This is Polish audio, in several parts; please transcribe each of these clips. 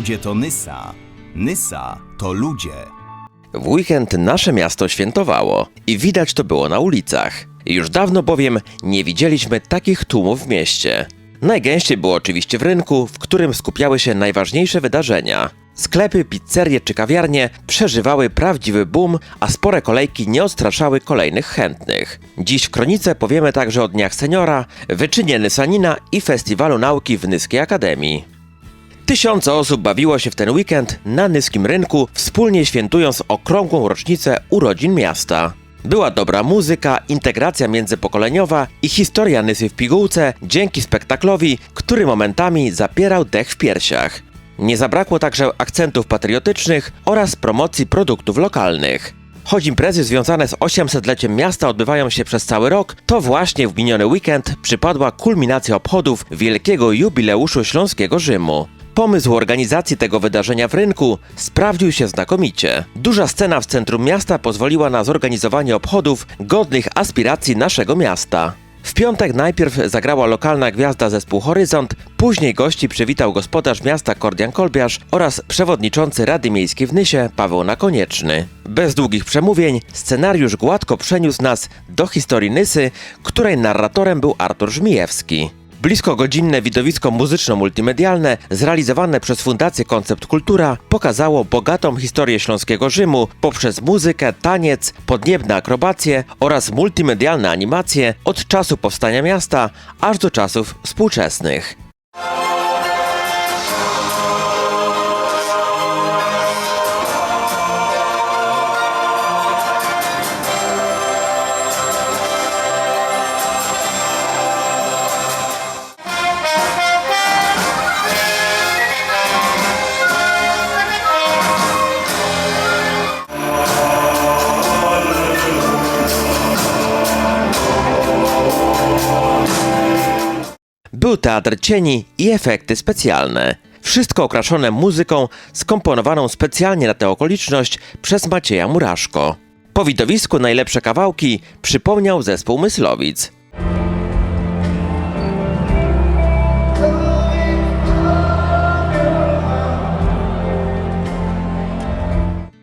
Ludzie to Nysa. Nysa to ludzie. W weekend nasze miasto świętowało i widać to było na ulicach. Już dawno bowiem nie widzieliśmy takich tłumów w mieście. Najgęściej było oczywiście w rynku, w którym skupiały się najważniejsze wydarzenia. Sklepy, pizzerie czy kawiarnie przeżywały prawdziwy boom, a spore kolejki nie odstraszały kolejnych chętnych. Dziś w Kronice powiemy także o Dniach Seniora, wyczynie Nysanina i Festiwalu Nauki w Nyskiej Akademii. Tysiące osób bawiło się w ten weekend na Nyskim Rynku, wspólnie świętując okrągłą rocznicę urodzin miasta. Była dobra muzyka, integracja międzypokoleniowa i historia Nysy w pigułce dzięki spektaklowi, który momentami zapierał dech w piersiach. Nie zabrakło także akcentów patriotycznych oraz promocji produktów lokalnych. Choć imprezy związane z 800-leciem miasta odbywają się przez cały rok, to właśnie w miniony weekend przypadła kulminacja obchodów wielkiego jubileuszu Śląskiego Rzymu. Pomysł organizacji tego wydarzenia w rynku sprawdził się znakomicie. Duża scena w centrum miasta pozwoliła na zorganizowanie obchodów godnych aspiracji naszego miasta. W piątek najpierw zagrała lokalna gwiazda zespół Horyzont, później gości przywitał gospodarz miasta Kordian Kolbiarz oraz przewodniczący Rady Miejskiej w Nysie Paweł Nakonieczny. Bez długich przemówień scenariusz gładko przeniósł nas do historii Nysy, której narratorem był Artur Żmijewski. Blisko godzinne widowisko muzyczno-multimedialne zrealizowane przez Fundację Koncept Kultura pokazało bogatą historię śląskiego Rzymu poprzez muzykę, taniec, podniebne akrobacje oraz multimedialne animacje od czasu powstania miasta aż do czasów współczesnych. Był teatr cieni i efekty specjalne. Wszystko okraszone muzyką skomponowaną specjalnie na tę okoliczność przez Macieja Muraszko. Po widowisku najlepsze kawałki przypomniał zespół Myslowic.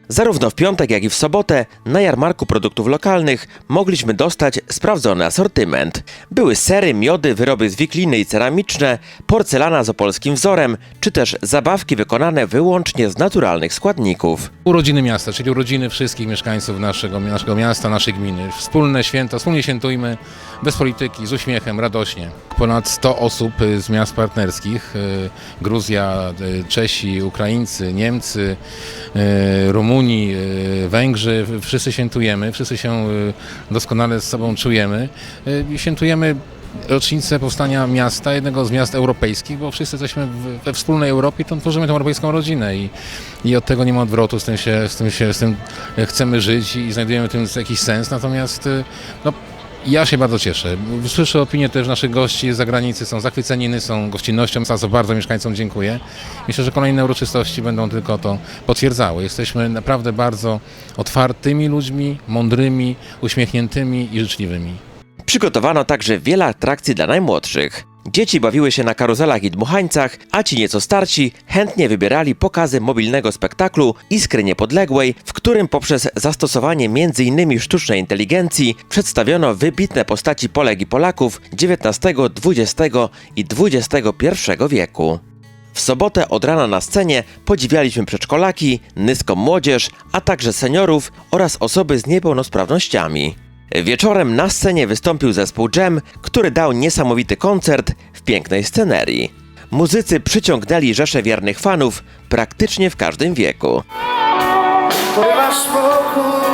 Zarówno w piątek, jak i w sobotę na jarmarku produktów lokalnych mogliśmy dostać sprawdzony asortyment. Były sery, miody, wyroby z wikliny i ceramiczne, porcelana z opolskim wzorem, czy też zabawki wykonane wyłącznie z naturalnych składników. Urodziny miasta, czyli urodziny wszystkich mieszkańców naszego, naszego miasta, naszej gminy. Wspólne święto, wspólnie świętujmy, bez polityki, z uśmiechem, radośnie. Ponad 100 osób z miast partnerskich, y, Gruzja, y, Czesi, Ukraińcy, Niemcy, y, Rumuni, y, Węgrzy, wszyscy świętujemy, wszyscy się y, doskonale z sobą czujemy. Y, Świętujemy rocznicę powstania miasta, jednego z miast europejskich, bo wszyscy jesteśmy we wspólnej Europie, to tworzymy tę europejską rodzinę i, i od tego nie ma odwrotu, z tym, się, z, tym się, z tym chcemy żyć i znajdujemy w tym jakiś sens, natomiast no, ja się bardzo cieszę. Słyszę opinie też naszych gości z zagranicy, są zachwyceni Nysą, gościnnością, za co bardzo mieszkańcom dziękuję. Myślę, że kolejne uroczystości będą tylko to potwierdzały. Jesteśmy naprawdę bardzo otwartymi ludźmi, mądrymi, uśmiechniętymi i życzliwymi. Przygotowano także wiele atrakcji dla najmłodszych. Dzieci bawiły się na karuzelach i dmuchańcach, a ci nieco starsi chętnie wybierali pokazy mobilnego spektaklu Iskry Niepodległej, w którym poprzez zastosowanie m.in. sztucznej inteligencji przedstawiono wybitne postaci Polek i Polaków XIX, XX i XXI wieku. W sobotę od rana na scenie podziwialiśmy przedszkolaki, nyską młodzież, a także seniorów oraz osoby z niepełnosprawnościami. Wieczorem na scenie wystąpił zespół Jam, który dał niesamowity koncert w pięknej scenerii. Muzycy przyciągnęli rzesze wiernych fanów praktycznie w każdym wieku. Porywasz spokój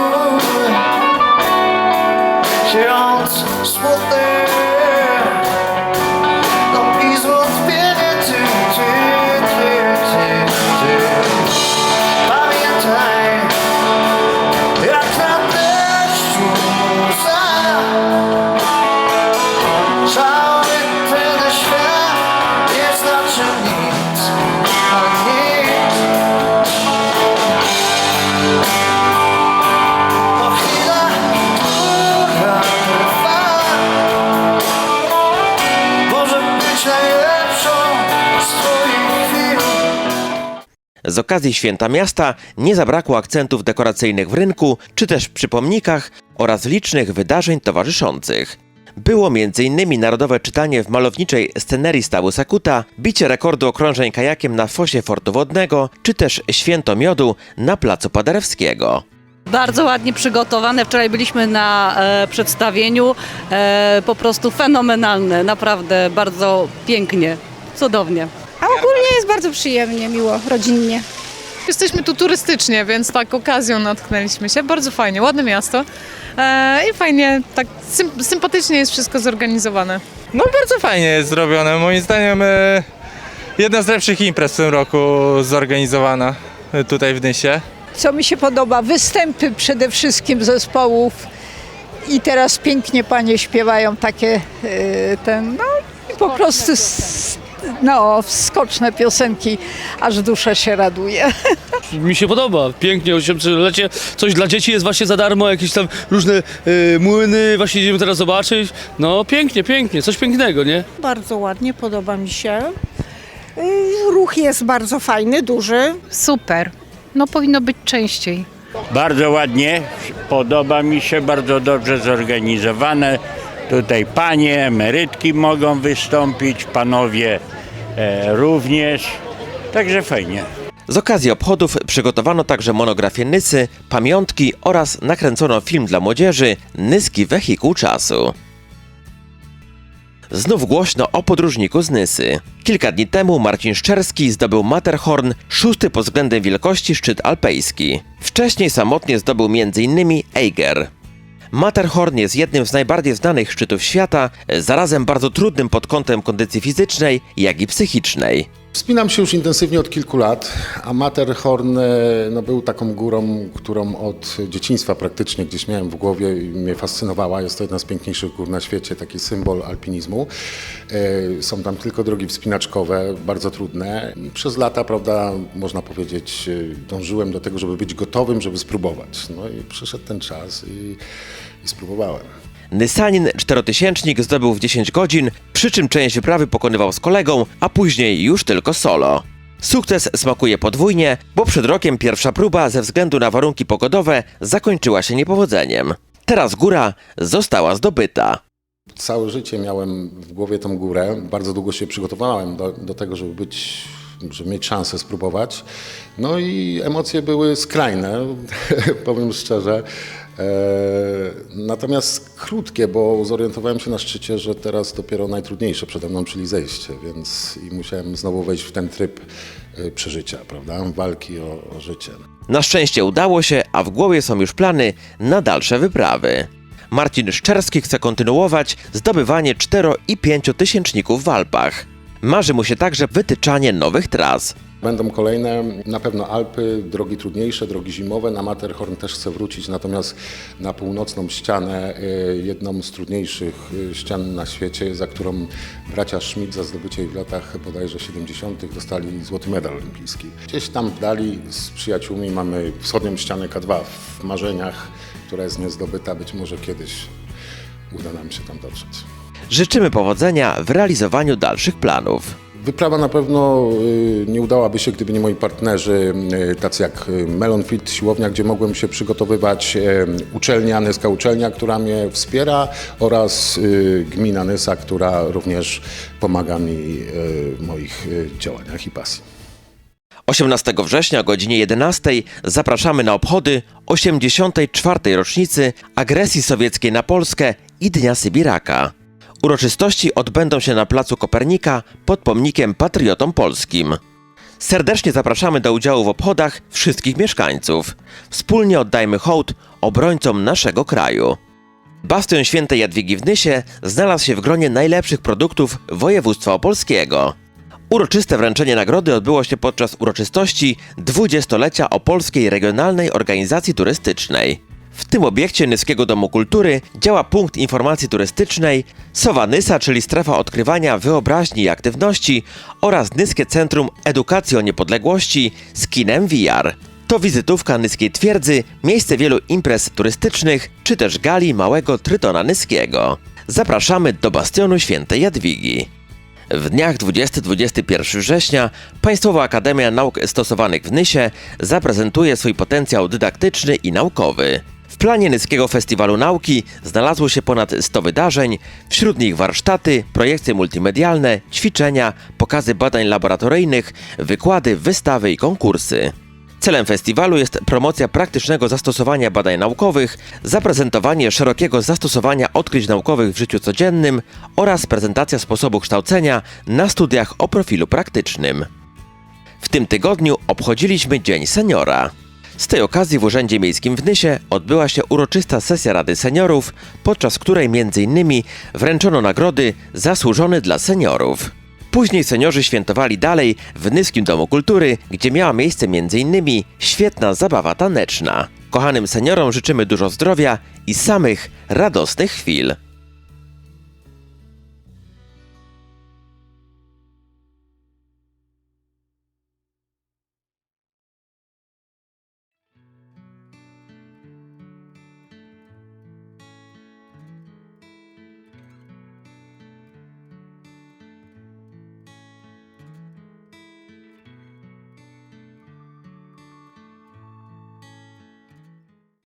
Z okazji Święta Miasta nie zabrakło akcentów dekoracyjnych w rynku, czy też przy pomnikach oraz licznych wydarzeń towarzyszących. Było m.in. narodowe czytanie w malowniczej scenerii stawu Sakuta, bicie rekordu okrążeń kajakiem na fosie fortu wodnego, czy też święto miodu na placu Paderewskiego. Bardzo ładnie przygotowane. Wczoraj byliśmy na e, przedstawieniu. E, po prostu fenomenalne, naprawdę bardzo pięknie, cudownie. A ogólnie jest bardzo przyjemnie, miło, rodzinnie. Jesteśmy tu turystycznie, więc tak okazją natknęliśmy się. Bardzo fajnie, ładne miasto e, i fajnie, tak sym, sympatycznie jest wszystko zorganizowane. No bardzo fajnie jest zrobione. Moim zdaniem e, jedna z lepszych imprez w tym roku zorganizowana e, tutaj w Nysie. Co mi się podoba, występy przede wszystkim zespołów i teraz pięknie panie śpiewają takie e, ten, no i po prostu s- no, skoczne piosenki, aż dusza się raduje. Mi się podoba, pięknie, 83-lecie, coś dla dzieci jest właśnie za darmo, jakieś tam różne y, młyny, właśnie idziemy teraz zobaczyć. No pięknie, pięknie, coś pięknego, nie? Bardzo ładnie, podoba mi się. Y, Ruch jest bardzo fajny, duży. Super, no powinno być częściej. Bardzo ładnie, podoba mi się, bardzo dobrze zorganizowane. Tutaj panie, emerytki mogą wystąpić, panowie również. Także fajnie. Z okazji obchodów przygotowano także monografię Nysy, pamiątki oraz nakręcono film dla młodzieży Nyski Wehikuł Czasu. Znów głośno o podróżniku z Nysy. Kilka dni temu Marcin Szczerski zdobył Matterhorn, szósty pod względem wielkości szczyt alpejski. Wcześniej samotnie zdobył m.in. Eiger. Matterhorn jest jednym z najbardziej znanych szczytów świata, zarazem bardzo trudnym pod kątem kondycji fizycznej, jak i psychicznej. Wspinam się już intensywnie od kilku lat, a Matterhorn e, no, był taką górą, którą od dzieciństwa praktycznie gdzieś miałem w głowie i mnie fascynowała. Jest to jedna z piękniejszych gór na świecie, taki symbol alpinizmu. E, Są tam tylko drogi wspinaczkowe, bardzo trudne. Przez lata, prawda, można powiedzieć, e, dążyłem do tego, żeby być gotowym, żeby spróbować. No i przyszedł ten czas i, i spróbowałem. Nysanin czterotysięcznik zdobył w 10 godzin, przy czym część wyprawy pokonywał z kolegą, a później już tylko solo. Sukces smakuje podwójnie, bo przed rokiem pierwsza próba ze względu na warunki pogodowe zakończyła się niepowodzeniem. Teraz góra została zdobyta. Całe życie miałem w głowie tą górę. Bardzo długo się przygotowałem do, do tego, żeby być, żeby mieć szansę spróbować. No i emocje były skrajne, powiem szczerze. E, natomiast krótkie, bo zorientowałem się na szczycie, że teraz dopiero najtrudniejsze przede mną, czyli zejście, więc i musiałem znowu wejść w ten tryb e, przeżycia, prawda? Walki o, o życie. Na szczęście udało się, a w głowie są już plany na dalsze wyprawy. Marcin Szczerski chce kontynuować zdobywanie 4 i 5 tysięczników w Alpach. Marzy mu się także wytyczanie nowych tras. Będą kolejne, na pewno Alpy, drogi trudniejsze, drogi zimowe. Na Matterhorn też chcę wrócić, natomiast na północną ścianę, y, jedną z trudniejszych y, ścian na świecie, za którą bracia Schmidt za zdobycie jej w latach bodajże 70. dostali złoty medal olimpijski. Gdzieś tam w dali z przyjaciółmi mamy wschodnią ścianę K2 w marzeniach, która jest niezdobyta. Być może kiedyś uda nam się tam dotrzeć. Życzymy powodzenia w realizowaniu dalszych planów. Wyprawa na pewno y, nie udałaby się, gdyby nie moi partnerzy, y, tacy jak y, Melon Fit, siłownia, gdzie mogłem się przygotowywać, uczelnia, Nyska Uczelnia, która mnie wspiera oraz gmina Nysa, która również pomaga mi w moich działaniach i pasji. 18 września o godzinie 11 zapraszamy na obchody 84. rocznicy agresji sowieckiej na Polskę i Dnia Sybiraka. Uroczystości odbędą się na placu Kopernika pod pomnikiem patriotom polskim. Serdecznie zapraszamy do udziału w obchodach wszystkich mieszkańców. Wspólnie oddajmy hołd obrońcom naszego kraju. Bastion Świętej Jadwigi w Nysie znalazł się w gronie najlepszych produktów województwa opolskiego. Uroczyste wręczenie nagrody odbyło się podczas uroczystości 20-lecia Opolskiej Regionalnej Organizacji Turystycznej. W tym obiekcie Nyskiego Domu Kultury działa punkt informacji turystycznej, Sowa Nysa, czyli strefa odkrywania wyobraźni i aktywności oraz Nyskie Centrum Edukacji o Niepodległości z kinem VR. To wizytówka Nyskiej Twierdzy, miejsce wielu imprez turystycznych czy też gali Małego Trytona Nyskiego. Zapraszamy do Bastionu Świętej Jadwigi. W dniach 20-21 września Państwowa Akademia Nauk Stosowanych w Nysie zaprezentuje swój potencjał dydaktyczny i naukowy. W planie Nyskiego Festiwalu Nauki znalazło się ponad 100 wydarzeń, wśród nich warsztaty, projekcje multimedialne, ćwiczenia, pokazy badań laboratoryjnych, wykłady, wystawy i konkursy. Celem festiwalu jest promocja praktycznego zastosowania badań naukowych, zaprezentowanie szerokiego zastosowania odkryć naukowych w życiu codziennym oraz prezentacja sposobu kształcenia na studiach o profilu praktycznym. W tym tygodniu obchodziliśmy Dzień Seniora. Z tej okazji w Urzędzie Miejskim w Nysie odbyła się uroczysta sesja Rady Seniorów, podczas której m.in. wręczono nagrody Zasłużony dla Seniorów. Później seniorzy świętowali dalej w Nyskim Domu Kultury, gdzie miała miejsce m.in. świetna zabawa taneczna. Kochanym seniorom życzymy dużo zdrowia i samych radosnych chwil.